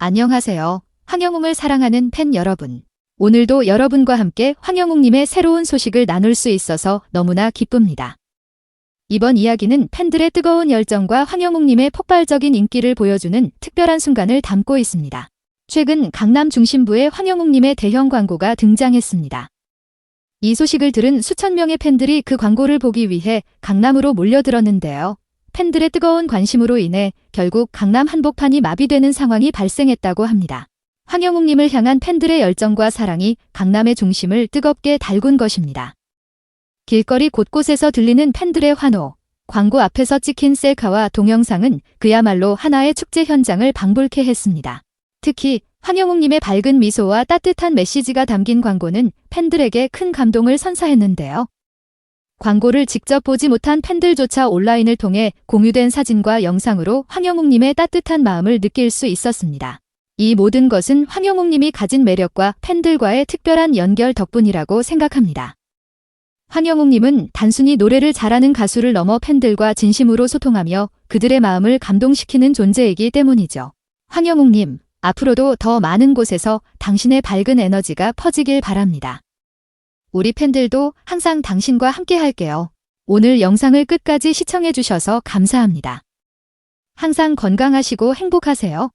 안녕하세요. 황영웅을 사랑하는 팬 여러분. 오늘도 여러분과 함께 황영웅님의 새로운 소식을 나눌 수 있어서 너무나 기쁩니다. 이번 이야기는 팬들의 뜨거운 열정과 황영웅님의 폭발적인 인기를 보여주는 특별한 순간을 담고 있습니다. 최근 강남 중심부에 황영웅님의 대형 광고가 등장했습니다. 이 소식을 들은 수천 명의 팬들이 그 광고를 보기 위해 강남으로 몰려들었는데요. 팬들의 뜨거운 관심으로 인해 결국 강남 한복판이 마비되는 상황이 발생했다고 합니다. 황영웅님을 향한 팬들의 열정과 사랑이 강남의 중심을 뜨겁게 달군 것입니다. 길거리 곳곳에서 들리는 팬들의 환호, 광고 앞에서 찍힌 셀카와 동영상은 그야말로 하나의 축제 현장을 방불케 했습니다. 특히 황영웅님의 밝은 미소와 따뜻한 메시지가 담긴 광고는 팬들에게 큰 감동을 선사했는데요. 광고를 직접 보지 못한 팬들조차 온라인을 통해 공유된 사진과 영상으로 황영웅님의 따뜻한 마음을 느낄 수 있었습니다. 이 모든 것은 황영웅님이 가진 매력과 팬들과의 특별한 연결 덕분이라고 생각합니다. 황영웅님은 단순히 노래를 잘하는 가수를 넘어 팬들과 진심으로 소통하며 그들의 마음을 감동시키는 존재이기 때문이죠. 황영웅님, 앞으로도 더 많은 곳에서 당신의 밝은 에너지가 퍼지길 바랍니다. 우리 팬들도 항상 당신과 함께 할게요. 오늘 영상을 끝까지 시청해주셔서 감사합니다. 항상 건강하시고 행복하세요.